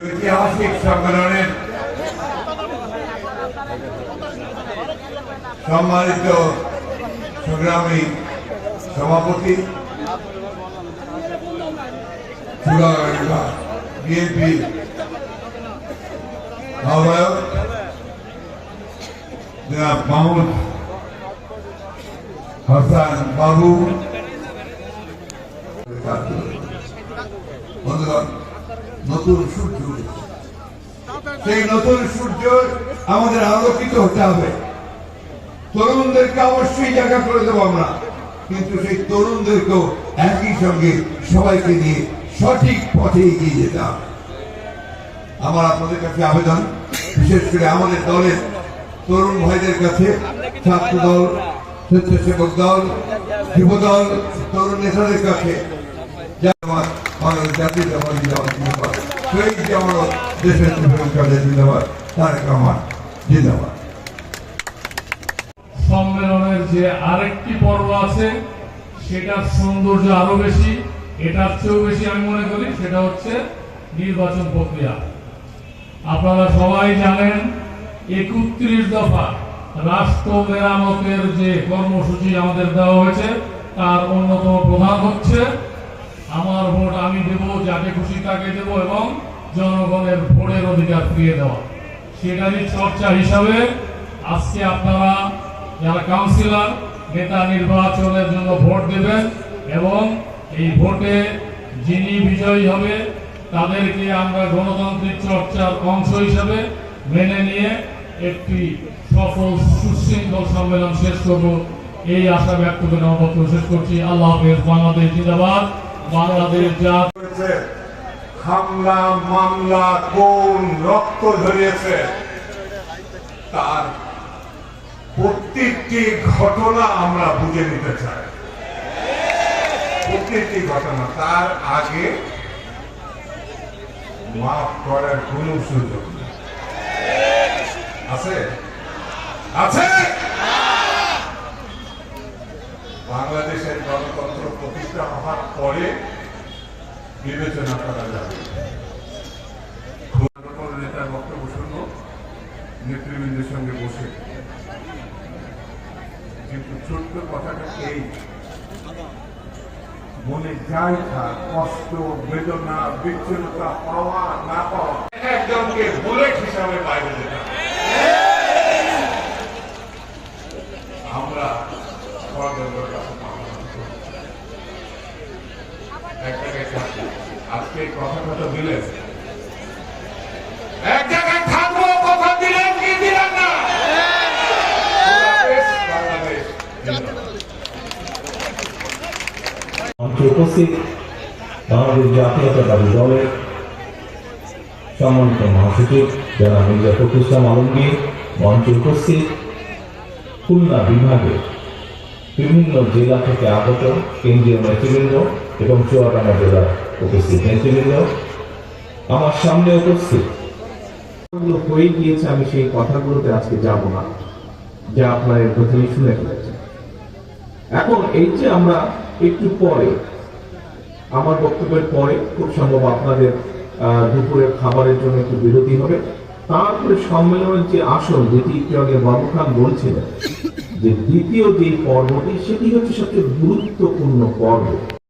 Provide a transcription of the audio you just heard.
ঐতিহাসিক সম্মেলনের সম্মানিত সংগ্রামী সভাপতি বিএনপি আহ্বায়ক জনাব মাহমুদ হাসান বাবু নতুন সূর্য সেই নতুন সূর্য আমাদের আলোকিত হতে হবে। তরুণদেরকে অবশ্যই জায়গা করে দেবো আমরা। কিন্তু সেই তরুণদেরকেও একই সঙ্গে সবাইকে নিয়ে সঠিক পথে এগিয়ে যেতে হবে। আমার আপনাদের কাছে আবেদন, বিশেষ করে আমাদের দলের তরুণ ভাইদের কাছে ছাত্র দল স্বেচ্ছাসেবক দল যুব দল তরুণ নেতাদের কাছে। জামাত বাংলাদেশ জাতীয়তাবাদী জামাত জিন্দাবাদ শহীদ জামানত দেশের সম্মেলনের যে আরেকটি পর্ব আছে, সেটার সৌন্দর্য আরও বেশি, এটার চেয়েও বেশি আমি মনে করি, সেটা হচ্ছে নির্বাচন প্রক্রিয়া। আপনারা সবাই জানেন, একত্রিশ দফা রাষ্ট্র মেরামতের যে কর্মসূচি আমাদের দেওয়া হয়েছে, তার অন্যতম প্রধান হচ্ছে আমার ভোট আমি দেব, যাকে খুশি তাকে দেব এবং জনগণের ভোটের অধিকার ফিরিয়ে দেওয়া। সেটারই চর্চা হিসাবে আজকে আপনারা যারা কাউন্সিলর, নেতা নির্বাচনের জন্য ভোট দেবেন এবং এই ভোটে যিনি বিজয়ী হবে, তাদেরকে আমরা গণতান্ত্রিক চর্চার অংশ হিসাবে মেনে নিয়ে একটি সফল সুশৃঙ্খল সম্মেলন শেষ করব। এই আশা ব্যক্ত করে আমার শেষ করছি। আল্লাহ হাফেজ। বাংলাদেশ জিন্দাবাদ। বাংলাদেশ হামলা, মামলা কোন রক্ত ঝরিয়েছে। তার প্রত্যেকটি ঘটনা আমরা বুঝে নিতে চাই। প্রত্যেকটি ঘটনা। তার আগে মাফ করার কোন সুযোগ নেই। আছে? আছে? প্রতিষ্ঠা হওয়ার পরে বিবেচনা করা যাবে। নেতার বক্তব্য নেতৃবৃন্দের সঙ্গে বসে। কিন্তু ছোট্ট কথাটা এই, মনে যাই থাক কষ্ট, বেদনা, বিচ্ছিন্নতা, পাওয়া, না পাওয়া একজনকে বুলেট হিসাবে বাইরে যেতে হবে। আমরা সরকারের কাছে প্রার্থনা করি। এক জায়গায় থাকব আজকে কথাটা তো দিলেন। এক জায়গায় থাকব, কথা দিলেন কি দিলেন না? উপস্থিত বাংলাদেশ জাতীয়তাবাদী দলের সম্মানিত মহাসচিব যারা মির্জা আলমগীর, মঞ্চে উপস্থিত খুলনা বিভাগে বিভিন্ন জেলা থেকে আগত কেন্দ্রীয় নেতৃবৃন্দ এবং চুয়াডাঙ্গা জেলার উপস্থিত নেতৃবৃন্দ আমার সামনে উপস্থিত। হয়ে গিয়েছে, আমি সেই কথাগুলোতে আজকে যাব না, যা আপনারা এর প্রথমেই শুনে ফেলেছেন। এখন এই যে আমরা একটু পরে, আমার বক্তব্যের পরে, খুব সম্ভব আপনাদের দুপুরের খাবারের জন্য একটু বিরতি হবে। তারপরে সম্মেলনের যে আসল যেটি একটু আগে বাবু খান বলছিলেন, যে দ্বিতীয় যে পর্বটি, সেটি হচ্ছে সবচেয়ে গুরুত্বপূর্ণ পর্ব।